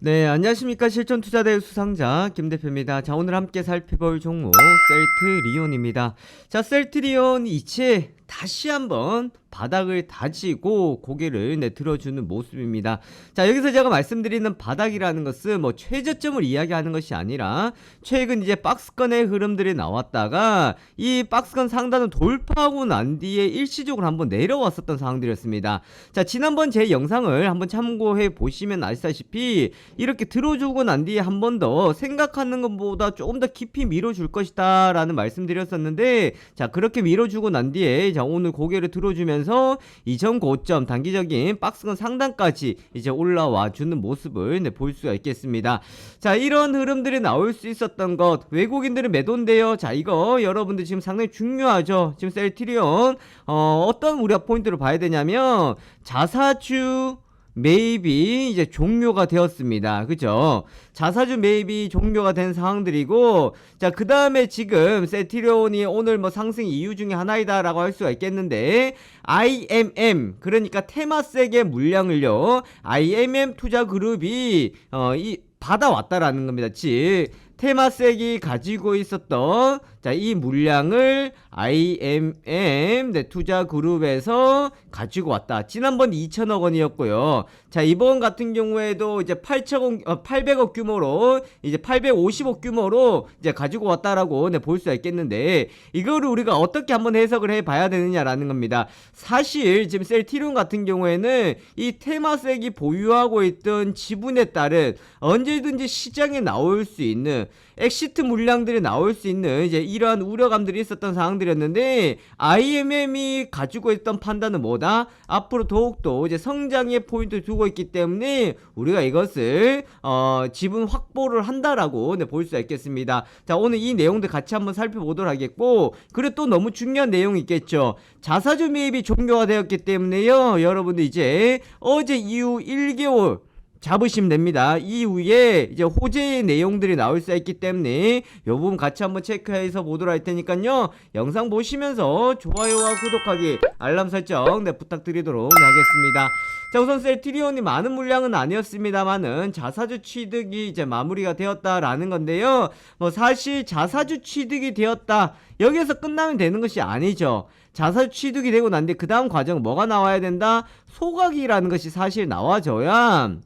네, 안녕하십니까. 실전투자대 수상자 김 대표입니다. 자, 오늘 함께 살펴볼 종목 셀트리온입니다. 자, 셀트리온 이체 다시 한번 바닥을 다지고 고개를 내 들어주는 모습입니다. 자, 여기서 제가 말씀드리는 바닥이라는 것은 뭐 최저점을 이야기하는 것이 아니라 최근 이제 박스권의 흐름들이 나왔다가 이 박스권 상단을 돌파하고 난 뒤에 일시적으로 한번 내려왔었던 상황들이었습니다. 자, 지난번 제 영상을 한번 참고해 보시면 아시다시피 이렇게 들어주고 난 뒤에 한 번 더 생각하는 것보다 조금 더 깊이 밀어줄 것이다 라는 말씀드렸었는데 자 그렇게 밀어주고 난 뒤에 자 오늘 고개를 들어주면서 이전 고점 단기적인 박스권 상단까지 이제 올라와 주는 모습을 네, 볼 수가 있겠습니다. 자 이런 흐름들이 나올 수 있었던 것 외국인들은 매도인데요. 자 이거 여러분들 지금 상당히 중요하죠. 지금 셀트리온 어, 어떤 우리가 포인트를 봐야 되냐면 자사주 매입이 이제 종료가 되었습니다. 그죠? 자사주 매입이 종료가 된 상황들이고, 자, 그 다음에 지금 세티리온이 오늘 뭐 상승 이유 중에 하나이다라고 할 수가 있겠는데, IMM, 그러니까 테마색의 물량을요, IMM 투자 그룹이, 어, 이, 받아왔다라는 겁니다. 즉, 테마색이 가지고 있었던 자, 이 물량을 IMM 네, 투자 그룹에서 가지고 왔다. 지난번 2천억 원이었고요. 자, 이번 같은 경우에도 이제 8천억 어, 800억 규모로 이제 850억 규모로 이제 가지고 왔다라고 네, 볼 수가 있겠는데 이거를 우리가 어떻게 한번 해석을 해 봐야 되느냐라는 겁니다. 사실 지금 셀티론 같은 경우에는 이 테마색이 보유하고 있던 지분에 따른 언제든지 시장에 나올 수 있는 엑시트 물량들이 나올 수 있는 이제 이러한 우려감들이 있었던 상황들이었는데 IMM이 가지고 있던 판단은 뭐다? 앞으로 더욱더 이제 성장의 포인트를 두고 있기 때문에 우리가 이것을 어, 지분 확보를 한다라고 네, 볼 수가 있겠습니다. 자 오늘 이 내용들 같이 한번 살펴보도록 하겠고 그리고 또 너무 중요한 내용이 있겠죠. 자사주 매입이 종료가 되었기 때문에요. 여러분들 이제 어제 이후 1개월 잡으시면 됩니다. 이후에 이제 호재의 내용들이 나올 수 있기 때문에 이 부분 같이 한번 체크해서 보도록 할 테니까요. 영상 보시면서 좋아요와 구독하기, 알람 설정 네, 부탁드리도록 하겠습니다. 자 우선 셀트리온이 많은 물량은 아니었습니다만은 자사주 취득이 이제 마무리가 되었다라는 건데요. 뭐 사실 자사주 취득이 되었다 여기에서 끝나면 되는 것이 아니죠. 자사주 취득이 되고 난 뒤에 그 다음 과정 뭐가 나와야 된다? 소각이라는 것이 사실 나와줘야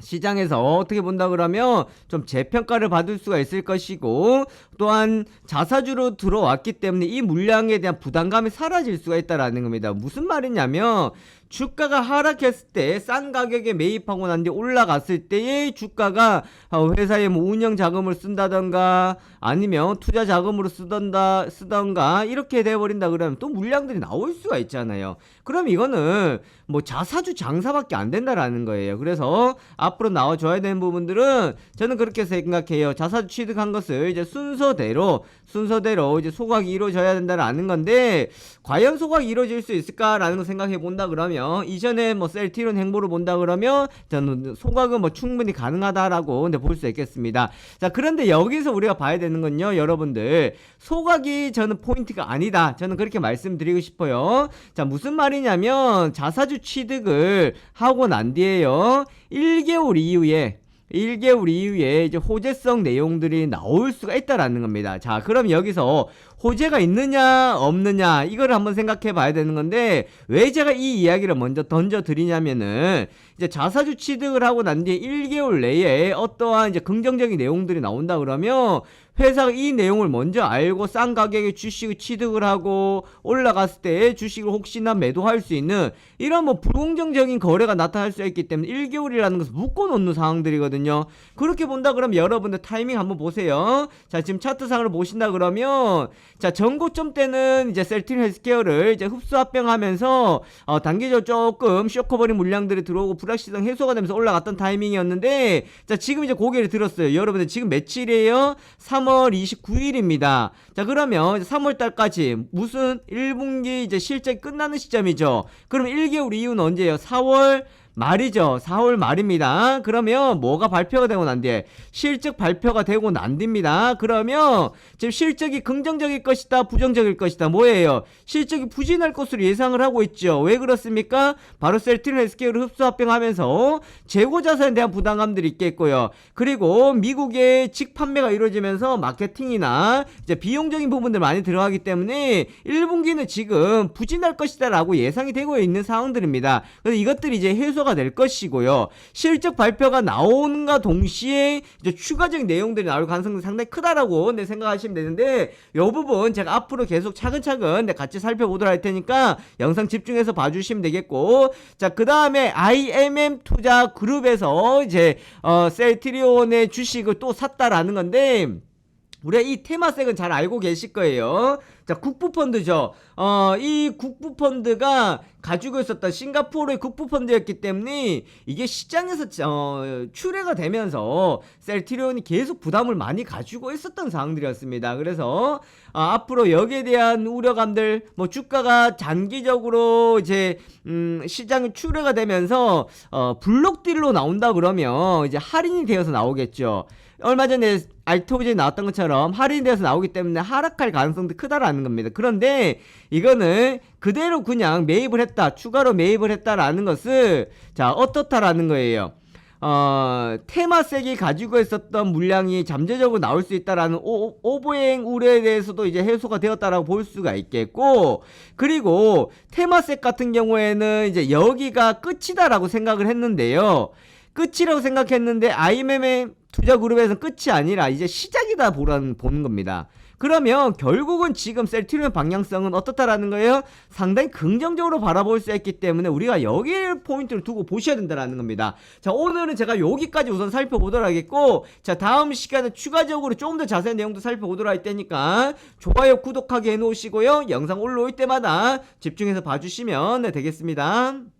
시장에서 어떻게 본다 그러면 좀 재평가를 받을 수가 있을 것이고 또한 자사주로 들어왔기 때문에 이 물량에 대한 부담감이 사라질 수가 있다라는 겁니다. 무슨 말이냐면 주가가 하락했을 때 싼 가격에 매입하고 난 뒤에 올라갔을 때의 주가가 어, 회사에 뭐 운영 자금을 쓴다던가 아니면 투자 자금으로 쓰던가 쓰던가 이렇게 돼버린다 그러면 또 물량들이 나올 수가 있잖아요. 그럼 이거는 뭐 자사주 장사밖에 안 된다라는 거예요. 그래서 앞으로 나와줘야 되는 부분들은 저는 그렇게 생각해요. 자사주 취득한 것을 이제 순서대로 순서대로 이제 소각이 이루어져야 된다라는 건데 과연 소각이 이루어질 수 있을까라는 거 생각해 본다 그러면 이전에 뭐 셀티론 행보를 본다 그러면 저는 소각은 뭐 충분히 가능하다라고 근데 볼 수 있겠습니다. 자 그런데 여기서 우리가 봐야 되는 건요, 여러분들 소각이 저는 포인트가 아니다. 저는 그렇게 말씀드리고 싶어요. 자 무슨 말이냐면 자사주 취득을 하고 난 뒤에요, 1개월 이후에 1개월 이후에 이제 호재성 내용들이 나올 수가 있다라는 겁니다. 자, 그럼 여기서 호재가 있느냐 없느냐 이걸 한번 생각해 봐야 되는 건데 왜 제가 이 이야기를 먼저 던져 드리냐면은 이제 자사주 취득을 하고 난 뒤에 1개월 내에 어떠한 이제 긍정적인 내용들이 나온다 그러면 회사가 이 내용을 먼저 알고 싼 가격에 주식을 취득을 하고 올라갔을 때 주식을 혹시나 매도할 수 있는 이런 뭐 불공정적인 거래가 나타날 수 있기 때문에 1개월이라는 것을 묶어놓는 상황들이거든요. 그렇게 본다 그러면 여러분들 타이밍 한번 보세요. 자 지금 차트상으로 보신다 그러면 자 전고점 때는 이제 셀틴 헬스케어를 이제 흡수 합병하면서 어, 단기적으로 조금 쇼커버린 물량들이 들어오고 불확실성 해소가 되면서 올라갔던 타이밍이었는데 자 지금 이제 고개를 들었어요. 여러분들 지금 며칠이에요? 3월 29일입니다. 자 그러면 3월 달까지 무슨 1분기 이제 실제 끝나는 시점이죠. 그럼 1개월 이후는 언제예요? 4월 말이죠. 4월 말입니다. 그러면 뭐가 발표가 되고 난 뒤에 실적 발표가 되고 난 뒤입니다. 그러면 지금 실적이 긍정적일 것이다, 부정적일 것이다. 뭐예요? 실적이 부진할 것으로 예상을 하고 있죠. 왜 그렇습니까? 바로 셀트리온 SK를 흡수 합병하면서 재고 자산에 대한 부담감들이 있겠고요. 그리고 미국의 직판매가 이루어지면서 마케팅이나 이제 비용적인 부분들 많이 들어가기 때문에 1분기는 지금 부진할 것이다라고 예상이 되고 있는 상황들입니다. 그래서 이것들이 이제 해소가 될 것이고요. 실적 발표가 나오는가 동시에 이제 추가적인 내용들이 나올 가능성이 상당히 크다라고 네, 생각하시면 되는데 이 부분 제가 앞으로 계속 차근차근 네, 같이 살펴보도록 할 테니까 영상 집중해서 봐주시면 되겠고 자 그 다음에 IMM 투자 그룹에서 이제 어, 셀트리온의 주식을 또 샀다라는 건데 우리가 이 테마색은 잘 알고 계실 거예요. 자, 국부펀드죠. 어, 이 국부펀드가 가지고 있었던 싱가포르의 국부펀드였기 때문에 이게 시장에서 어, 출회가 되면서 셀트리온이 계속 부담을 많이 가지고 있었던 상황들이었습니다. 그래서 어, 앞으로 여기에 대한 우려감들, 뭐 주가가 장기적으로 이제 음, 시장에 출회가 되면서 어, 블록딜로 나온다 그러면 이제 할인이 되어서 나오겠죠. 얼마 전에 알토브제에 나왔던 것처럼 할인이 되어서 나오기 때문에 하락할 가능성도 크다라는 겁니다. 그런데 이거는 그대로 그냥 매입을 했 다, 추가로 매입을 했다라는 것을 자 어떻다라는 거예요. 어, 테마색이 가지고 있었던 물량이 잠재적으로 나올 수 있다라는 오, 오보행 우려에 대해서도 이제 해소가 되었다라고 볼 수가 있겠고, 그리고 테마색 같은 경우에는 이제 여기가 끝이다라고 생각을 했는데요. 끝이라고 생각했는데 IMM 투자 그룹에서 끝이 아니라 이제 시작이다 보라는 보는 겁니다. 그러면 결국은 지금 셀트리온 방향성은 어떻다라는 거예요? 상당히 긍정적으로 바라볼 수 있기 때문에 우리가 여기에 포인트를 두고 보셔야 된다라는 겁니다. 자, 오늘은 제가 여기까지 우선 살펴보도록 하겠고, 자, 다음 시간에 추가적으로 조금 더 자세한 내용도 살펴보도록 할 테니까, 좋아요, 구독하기 해놓으시고요. 영상 올라올 때마다 집중해서 봐주시면 네, 되겠습니다.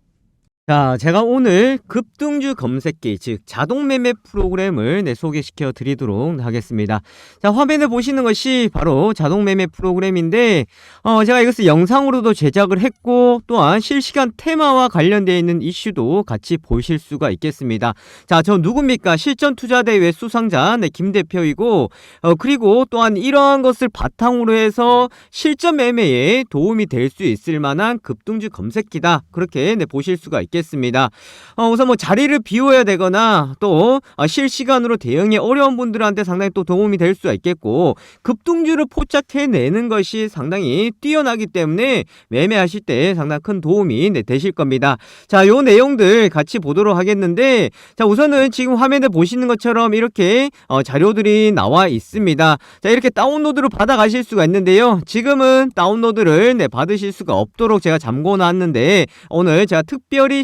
자, 제가 오늘 급등주 검색기, 즉 자동 매매 프로그램을 네, 소개시켜 드리도록 하겠습니다. 자, 화면에 보시는 것이 바로 자동 매매 프로그램인데, 어, 제가 이것을 영상으로도 제작을 했고, 또한 실시간 테마와 관련되어 있는 이슈도 같이 보실 수가 있겠습니다. 자, 저 누굽니까? 실전 투자 대회 수상자, 네, 김 대표이고, 어, 그리고 또한 이러한 것을 바탕으로 해서 실전 매매에 도움이 될 수 있을 만한 급등주 검색기다. 그렇게 네, 보실 수가 있겠습니다. 있겠습니다. 어, 우선 뭐 자리를 비워야 되거나 또 어, 실시간으로 대응이 어려운 분들한테 상당히 또 도움이 될 수가 있겠고 급등주를 포착해내는 것이 상당히 뛰어나기 때문에 매매하실 때 상당히 큰 도움이 네, 되실 겁니다. 자, 요 내용들 같이 보도록 하겠는데 자, 우선은 지금 화면에 보시는 것처럼 이렇게 어, 자료들이 나와 있습니다. 자, 이렇게 다운로드를 받아 가실 수가 있는데요. 지금은 다운로드를 네, 받으실 수가 없도록 제가 잠궈 놨는데 오늘 제가 특별히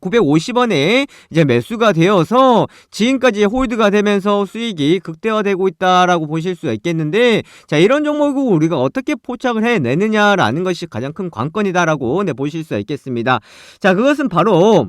950원에 이제 매수가 되어서 지금까지 홀드가 되면서 수익이 극대화되고 있다라고 보실 수가 있겠는데 자 이런 종목을 우리가 어떻게 포착을 해내느냐라는 것이 가장 큰 관건이다라고 네, 보실 수가 있겠습니다. 자 그것은 바로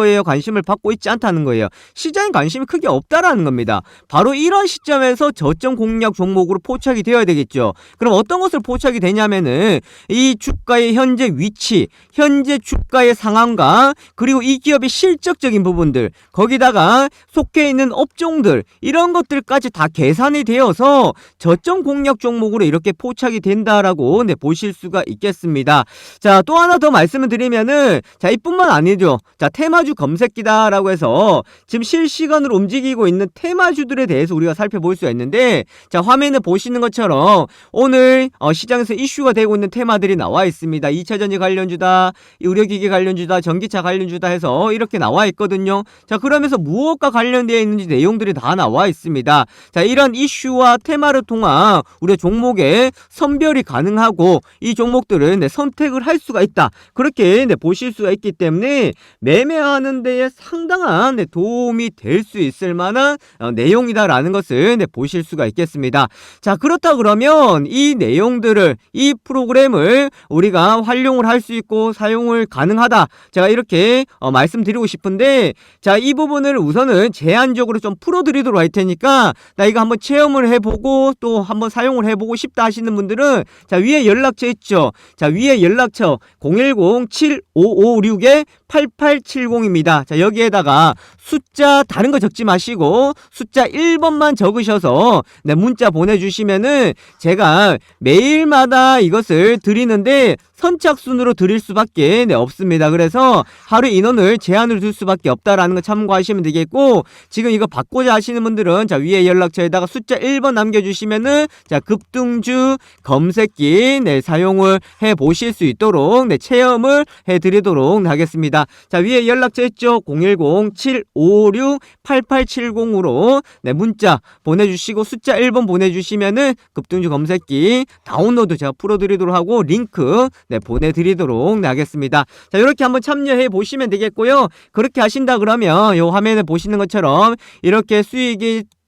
거예요. 관심을 받고 있지 않다는 거예요. 시장에 관심이 크게 없다라는 겁니다. 바로 이런 시점에서 저점 공략 종목으로 포착이 되어야 되겠죠. 그럼 어떤 것을 포착이 되냐면은 이 주가의 현재 위치, 현재 주가의 상황과 그리고 이 기업의 실적적인 부분들, 거기다가 속해 있는 업종들 이런 것들까지 다 계산이 되어서 저점 공략 종목으로 이렇게 포착이 된다라고 네, 보실 수가 있겠습니다. 자, 또 하나 더 말씀을 드리면은 자, 이뿐만 아니죠. 자, 테마주 검색기다라고 해서 지금 실시간으로 움직이고 있는 테마주들에 대해서 우리가 살펴볼 수가 있는데 자, 화면에 보시는 것처럼 오늘 어, 시장에서 이슈가 되고 있는 테마들이 나와 있습니다. 2차전지 관련주다, 의료기기 관련주다, 전기차 관련주다 해서 이렇게 나와 있거든요. 자, 그러면서 무엇과 관련되어 있는지 내용들이 다 나와 있습니다. 자, 이런 이슈와 테마를 통한 우리가 종목의 선별이 가능하고 이 종목들은 네, 선택을 할 수가 있다. 그렇게 네, 보실 수가 있기 때문에 매매하는 데에 상당한 네, 도움이 될 수 있을 만한 어, 내용이다라는 것을 네, 보실 수가 있겠습니다. 자, 그렇다 그러면 이 내용들을 이 프로그램을 우리가 활용을 할 수 있고 사용을 가능하다. 제가 이렇게 어, 말씀드리고 싶은데 자, 이 부분을 우선은 제한적으로 좀 풀어 드리도록 할 테니까 나 이거 한번 체험을 해 보고 또 한번 사용을 해 보고 싶다 하시는 분들은 자, 위에 연락처 있죠. 자, 위에 연락처 010-7556에 8870입니다. 자, 여기에다가 숫자 다른 거 적지 마시고 숫자 1번만 적으셔서 네, 문자 보내주시면은 제가 매일마다 이것을 드리는데 선착순으로 드릴 수밖에 네, 없습니다. 그래서 하루 인원을 제한을 둘 수밖에 없다라는 거 참고하시면 되겠고 지금 이거 받고자 하시는 분들은 자 위에 연락처에다가 숫자 1번 남겨주시면은 자 급등주 검색기 네, 사용을 해 보실 수 있도록 네, 체험을 해 드리도록 하겠습니다. 자 위에 연락처 있죠 010-756-8870으로 네, 문자 보내주시고 숫자 1번 보내주시면은 급등주 검색기 다운로드 제가 풀어드리도록 하고 링크 네, 보내드리도록 네, 하겠습니다. 자, 이렇게 한번 참여해 보시면 되겠고요. 그렇게 하신다 그러면 요 화면에 보시는 것처럼 이렇게 수익이